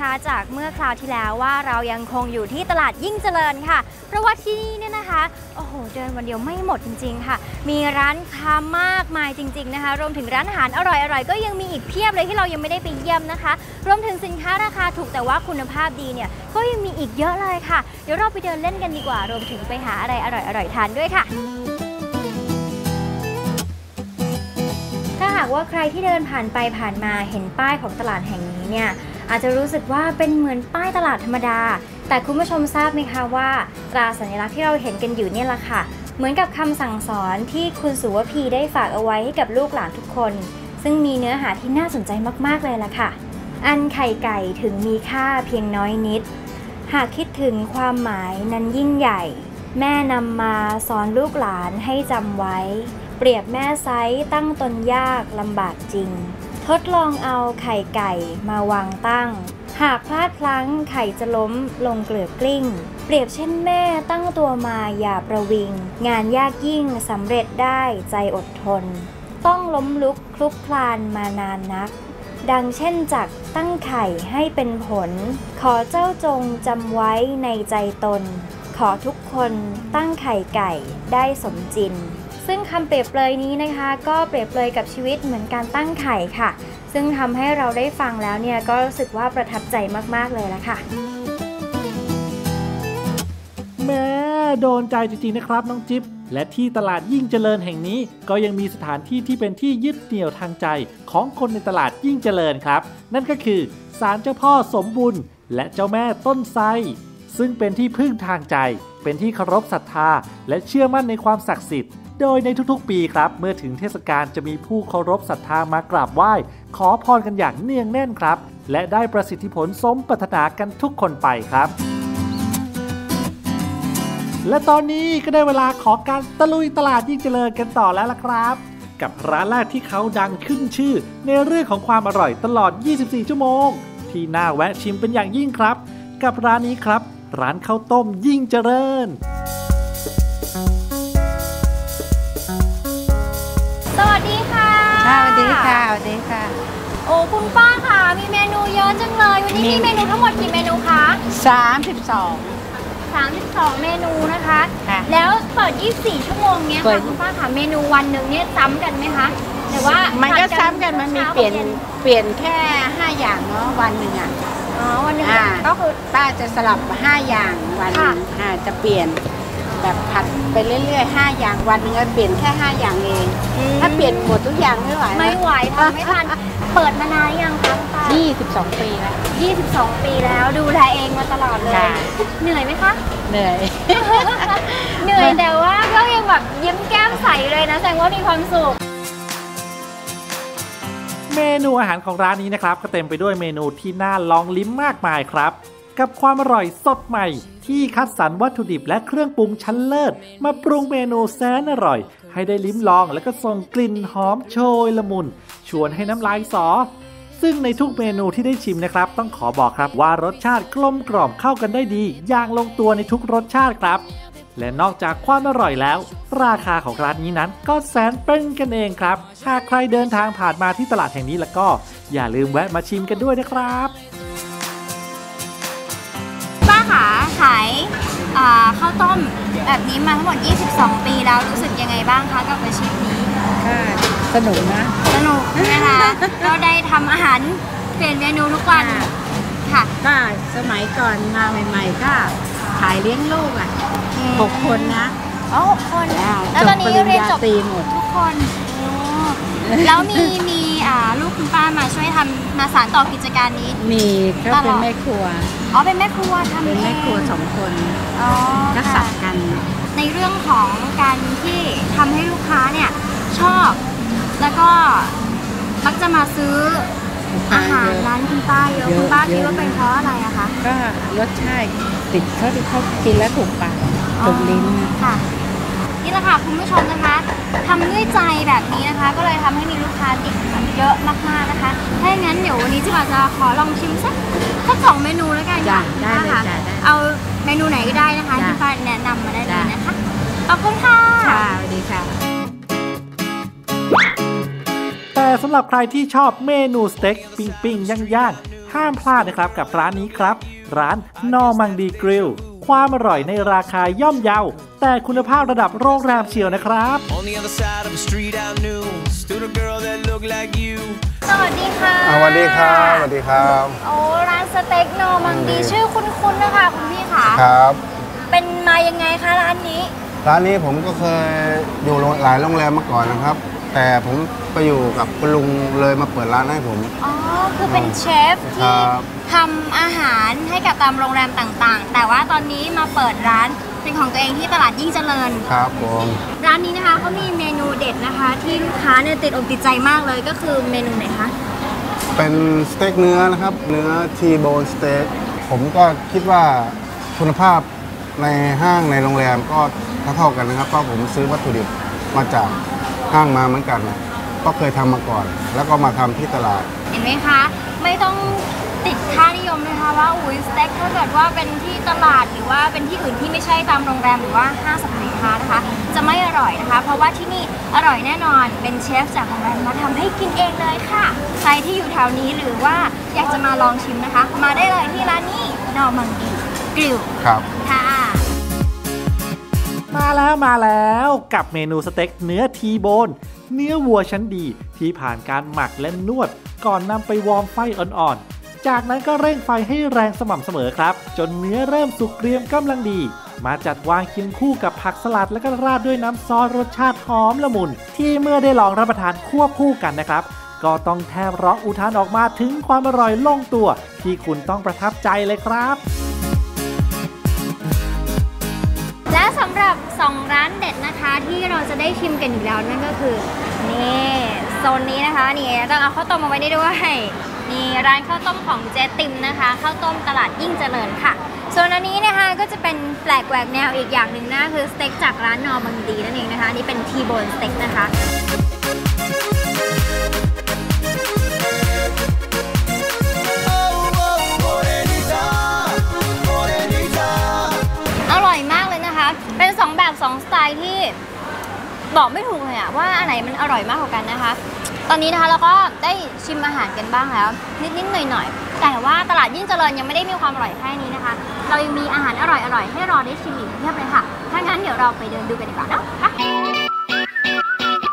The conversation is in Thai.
นะคะจากเมื่อคราวที่แล้วว่าเรายังคงอยู่ที่ตลาดยิ่งเจริญค่ะ เพราะว่าที่นี่เนี่ยนะคะโอ้โหเดินวันเดียวไม่หมดจริง ๆ ค่ะ มีร้านค้ามากมายจริง ๆนะคะ รวมถึงร้านอาหารอร่อยๆก็ยังมีอีกเพียบเลยที่เรายังไม่ได้ไปเยี่ยมนะคะ รวมถึงสินค้าราคาถูกแต่ว่าคุณภาพดีเนี่ยก็ยังมีอีกเยอะเลยค่ะ เดี๋ยวเราไปเดินเล่นกันดีกว่า รวมถึงไปหาอะไรอร่อยๆทานด้วยค่ะถ้าหากว่าใครที่เดินผ่านไปผ่านมาเห็นป้ายของตลาดแห่งนี้เนี่ย อาจจะรู้สึกว่าเป็นเหมือนป้ายตลาดธรรมดา แต่คุณผู้ชมทราบไหมคะว่า ตราสัญลักษณ์ที่เราเห็นกันอยู่เนี่ยแหละค่ะ เหมือนกับคำสั่งสอนที่คุณสุวพีได้ฝากเอาไว้ให้กับลูกหลานทุกคน ซึ่งมีเนื้อหาที่น่าสนใจมากๆเลยล่ะค่ะ อันไข่ไก่ถึงมีค่าเพียงน้อยนิด หากคิดถึงความหมายนั้นยิ่งใหญ่ แม่นำมาสอนลูกหลานให้จำไว้ เปรียบแม่ไซส์ตั้งตนยากลำบากจริง ทดลองเอาไข่ไก่มาวางตั้ง หากพลาดพลั้งไข่จะล้มลงเกลือกลิ้ง เปรียบเช่นแม่ตั้งตัวมาอย่าประวิง งานยากยิ่งสำเร็จได้ใจอดทน ต้องล้มลุกคลุกคลานมานานนัก ดังเช่นจักตั้งไข่ให้เป็นผล ขอเจ้าจงจำไว้ในใจตน ขอทุกคนตั้งไข่ไก่ได้สมจริง ซึ่งคำเปรียบเปรยนี้นะคะ ก็เปรียบเปรยกับชีวิตเหมือนการตั้งไข่ค่ะ ซึ่งทำให้เราได้ฟังแล้วเนี่ยก็รู้สึกว่าประทับใจมากๆเลยละค่ะ แม่โดนใจจริงๆนะครับน้องจิ๊บและที่ตลาดยิ่งเจริญแห่งนี้ ก็ยังมีสถานที่ที่เป็นที่ยึดเหนี่ยวทางใจของคนในตลาดยิ่งเจริญครับ นั่นก็คือศาลเจ้าพ่อสมบุญและเจ้าแม่ต้นไทรซึ่งเป็นที่พึ่งทางใจ เป็นที่เคารพศรัทธา และเชื่อมั่นในความศักดิ์สิทธิ์ โดยในทุกๆ ปีครับ เมื่อถึงเทศกาลจะมีผู้เคารพศรัทธามากราบไหว้ ขอพรกันอย่างเนืองแน่นครับ และได้ประสิทธิผลสมปรารถนากันทุกคนไปครับ และตอนนี้ก็ได้เวลาขอการตะลุยตลาดยิ่งเจริญกันต่อแล้วล่ะครับ กับร้านแรกที่เขาดังขึ้นชื่อ ในเรื่องของความอร่อยตลอด 24 ชั่วโมง ที่น่าแวะชิมเป็นอย่างยิ่งครับ กับร้านนี้ครับ ร้านข้าวต้มยิ่งเจริญ สวัสดีค่ะค่ะสวัสดีค่ะสวัสดีค่ะ โอ้คุณป้าค่ะ มีเมนูเยอะจังเลย วันนี้มีมี เมนูทั้งหมดกี่เมนูคะสามสิบสอง32 เมนูนะคะ ค่ะแล้วเปิด 24 ชั่วโมงเนี้ยเปิค่ะด คุณป้าค่ะ เมนูวันหนึ่งเนี่ยซ้ำกันไหมคะหรือว่ามันผัก็ดซ้ำกันมันมีเปลี่ยนช้าเปลี่ยนแค่ห้าอย่างเนาะวันหนึ่งอะ อ๋อวันหนึ่งอ่า ก็คือ ป้าจะสลับห้าอย่างวันหนึ่งค่ะอ่าจะเปลี่ยน แบบผัดไปเรื่อยๆห้าอย่างวันหนึ่งก็เปลี่ยนแค่ห้าอย่างเอง ถ้าเปลี่ยนหมดทุกอย่างไม่ไหวไม่ไหวทำไม่ทัน เปิดมานานยังคะคุณป้ายี่สิบสองปีแล้ว 22 ปีแล้วดูแลเองมาตลอดเลย ค่ะ เหนื่อยไหมคะ เหนื่อย เหนื่อยแต่ว่าก็ยังแบบยิ้มแก้มใสเลยนะแสดงว่ามีความสุข เมนูอาหารของร้านนี้นะครับ ก็เต็มไปด้วยเมนูที่น่าลองลิ้มมากมายครับ กับความอร่อยสดใหม่ ที่คัดสรรวัตถุดิบและเครื่องปรุงชั้นเลิศ มาปรุงเมนูแสนอร่อย ให้ได้ลิ้มลองแล้วก็ส่งกลิ่นหอมโชยละมุน ชวนให้น้ำลายสอ ซึ่งในทุกเมนูที่ได้ชิมนะครับ ต้องขอบอกครับว่ารสชาติกลมกล่อมเข้ากันได้ดี อย่างลงตัวในทุกรสชาติครับ และนอกจากความอร่อยแล้ว ราคาของร้านนี้นั้นก็แสนเป็นกันเองครับหากใครเดินทางผ่านมาที่ตลาดแห่งนี้แล้วก็ อย่าลืมแวะมาชิมกันด้วยนะครับ ขาขายอ่าข้าวต้มแบบนี้มาทั้งหมด 22 ปีแล้วรู้สึกยังไงบ้างคะกับอาชีพนี้ก็สนุกนะ สนุกนะคะก็ได้ทำอาหารเปลี่ยนเมนูทุกวันค่ะค่ะก็สมัยก่อนมาใหม่ๆก็ขายเลี้ยงลูกอะหกคนนะอ๋อหกคนแล้วตอนนี้จบปริญเรียนญาจบตรีหมดทุกคนโอ้แล้วมีมีอ่า ลูกคุณป้ามาช่วยทำมาสานต่อกิจการนี้ มีก็เป็นแม่ครัว อ๋อเป็นแม่ครัวทำเป็นเองแม่ครัวสองคนอ๋อก็สัค่ะบกัน ในเรื่องของการที่ทำให้ลูกค้าเนี่ยชอบ แล้วก็มักจะมาซื้ออาหารร้านคุณป้าเยอะเยอะคุณป้าเยอะคิดว่าเป็นเพราะอะไรอะคะก็รสชาติติดเขาที่เขากินแล้วถูกปากถูกลิ้นนะ ค่ะนี่แหละค่ะคุณผู้ชมนะคะ ทำด้วยใจแบบนี้นะคะ ก็เลยทำให้มีลูกค้าติดเยอะมากๆนะคะ ถ้าอย่างนั้นเดี๋ยววันนี้จิบอาจจะขอลองชิมสักสักสองเมนูแล้วกันจ้ะค่ะได้เลยค่ะจ้ะได้เอาเมนูไหนก็ได้นะคะจ้ะที่ป้าแนะนำมาได้เลยจ้ะนะคะ ขอบคุณค่ะค่ะสวัสดีค่ะแต่สำหรับใครที่ชอบเมนูสเต็กปิ้งปิ้งย่างย่างๆห้ามพลาดนะครับกับร้านนี้ครับ ร้านนอมังดีกริลความอร่อยในราคาย่อมเยา แต่คุณภาพระดับโรงแรมเชียวนะครับ On the other side of the street I knew stood a girl that looked like you. สวัสดีค่ะอ่าสวัสดีครับสวัสดีครับโอ้ร้านสเต็กนอมังดีชื่อคุ้นๆนะคะคุณพี่ค่ะครับ เป็นมายังไงคะร้านนี้ ร้านนี้ผมก็เคยอยู่โรงหลายโรงแรมมาก่อนนะครับ แต่ผมไปอยู่กับคุณลุงเลยมาเปิดร้านให้ผม อ๋อ คือเป็นเชฟคที่รับทำอาหารให้กับตามโรงแรมต่างๆ แต่ว่าตอนนี้มาเปิดร้าน เป็นของตัวเองที่ตลาดยิ่งเจริญ ครับผมร้านนี้นะคะเขามีเมนูเด็ดนะคะ ที่ลูกค้าเนี่ยติดอกติดใจมากเลยก็คือเมนูไหนคะ เป็นสเต็กเนื้อนะครับ เนื้อทีโบนสเต็กผมก็คิดว่าคุณภาพในห้างในโรงแรมก็เท่าๆกันนะครับเพราะผมซื้อวัตถุดิบมาจากห้างมาเหมือนกัน ก็เคยทำมาก่อน แล้วก็มาทำที่ตลาด เห็นไหมคะ ไม่ต้อง ติดค่านิยมเลยค่ะว่าอุ้ยสเต็กถ้าเกิดว่าเป็นที่ตลาดหรือว่าเป็นที่อื่นที่ไม่ใช่ตามโรงแรมหรือว่าห้างสรรพสินค้านะคะ จะไม่อร่อยนะคะ เพราะว่าที่นี่อร่อยแน่นอนเป็นเชฟจากโรงแรมมาทำให้กินเองเลยค่ะ ใครที่อยู่แถวนี้หรือว่าอยากจะมาลองชิมนะคะ มาได้เลยที่ร้านนี้นอมังดีกริลครับค่ะมาแล้วมาแล้วกับเมนูสเต็กเนื้อทีโบนเนื้อวัวชั้นดีที่ผ่านการหมักและนวด ก่อนนำไปวอร์มไฟอ่อนๆ จากนั้นก็เร่งไฟให้แรงสม่ำเสมอครับ จนเนื้อเริ่มสุกเกรียมกำลังดี มาจัดวางเคียงคู่กับผักสลัดและก็ราดด้วยน้ำซอสรสชาติหอมละมุน ที่เมื่อได้ลองรับประทานควบคู่กันนะครับ ก็ต้องแทบร้องอุทานออกมาถึงความอร่อยลงตัว ที่คุณต้องประทับใจเลยครับและสำหรับ 2 ร้านเด็ดนะคะที่เราจะได้ชิมกันอยู่แล้วนั่นก็คือ นี่โซนนี้นะคะนี่ต้องเอาข้าวต้มมาไว้ได้ด้วย นี่ร้านข้าวต้มของเจ๊ติมนะคะข้าวต้มตลาดยิ่งเจริญค่ะ ส่วนอันนี้นะคะก็จะเป็นแปลกแหวกแนวอีกอย่างหนึ่งนะคือสเต็กจากร้านนอบังดีนั่นเองนะคะนี่เป็นทีโบนสเต็กนะคะ บอกไม่ถูกเลยอะว่าอันไหนมันอร่อยมากกว่ากันนะคะ ตอนนี้นะคะเราก็ได้ชิมอาหารกันบ้างแล้ว นิดๆหน่อยๆ แต่ว่าตลาดยิ่งเจริญยังไม่ได้มีความอร่อยแค่นี้นะคะ เรายังมีอาหารอร่อยๆให้รอได้ชิมอีกเพียบเลยค่ะถ้างั้นเดี๋ยวเราไปเดินดูกันดีกว่าเนาะ